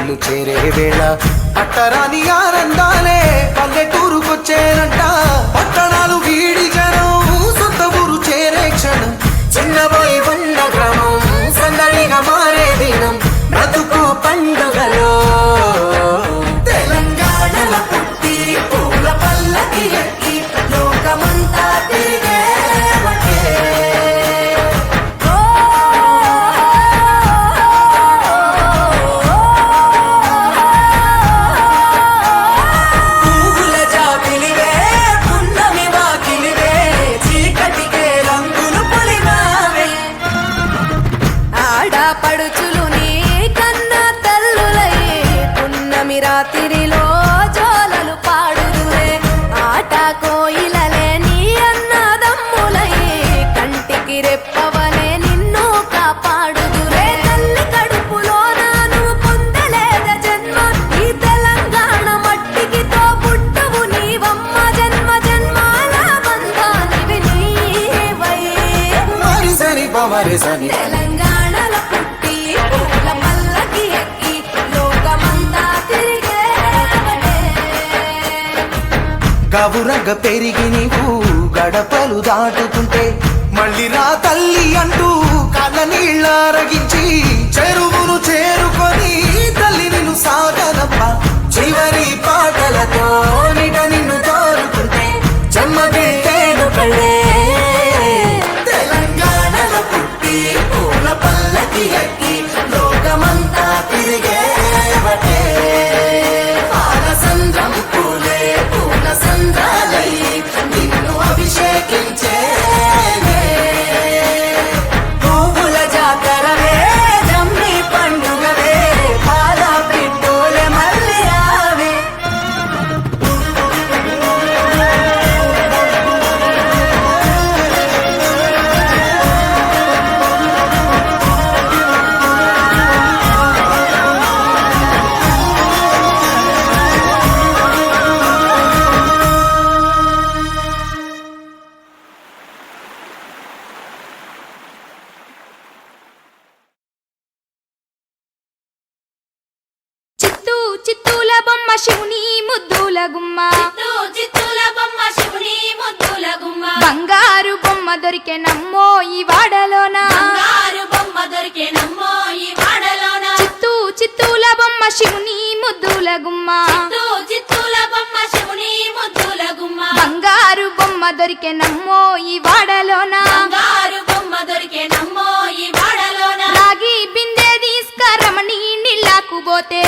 ఇల్లు చేరే వేళ. అట్టరాని ఆనందాలే పల్లెటూరుకొచ్చేనంట మరిసని తెలంగాణలో గౌరంగ పెరిగి నీవు గడపలు దాటుతుంటే మళ్ళీ నా తల్లి అంటూ కళ్ళ నీళ్ళ అరగించి దొరికే నమ్మో ఈ వాడలోన. బొమ్మ ఈ వాడలోన. చిత్తూ చిత్తూల బొమ్మ శివుని ముద్దుల గుమ్మ. చిత్తూల బొమ్మ శివుని ముద్దుల గుమ్మ. బంగారు బొమ్మ దొరికెనమ్మో ఈ వాడలోన. బంగారు బొమ్మ దొరికెనమ్మో ఈ వాడలోన. రాగి బిందె నీళ్ళకు పోతే.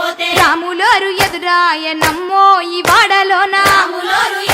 పోతే. రాములోరు ఈ వాడలోన. రాములోరు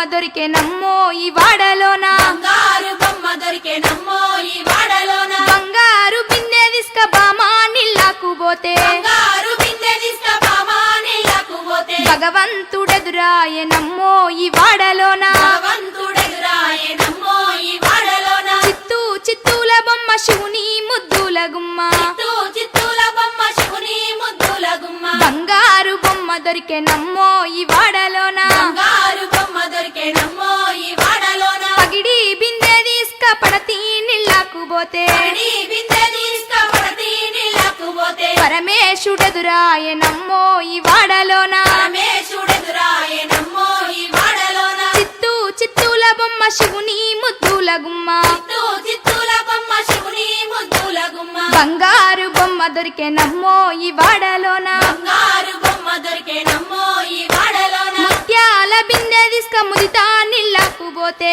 బంగారు బొమ్మ దొరికెనమ్మో ఈ వాడలోన? బంగారు బొమ్మ దొరికేనమ్మో ఈ వాడలోన? బంగారు బిందె విస్క బామా నిల్లాకు పోతే. బంగారు బిందె నీళ్ళకు పోతే. భగవంతుడెదురాయనమ్మో ఈ వాడలోన పోతే పరమేశుడెదురాయనమ్మో ఈ వాడలోన చిత్తూ చిత్తూల బొమ్మ శివుని ముద్దుల గుమ్మ బంగారు బొమ్మ దొరికెనమ్మో ఈ వాడలోన బంగారు బొమ్మ దొరికేనమ్మో ఈ వాడలోన ముత్యాల బిందె తీసుక ముదితా నిల్లాకు పోతే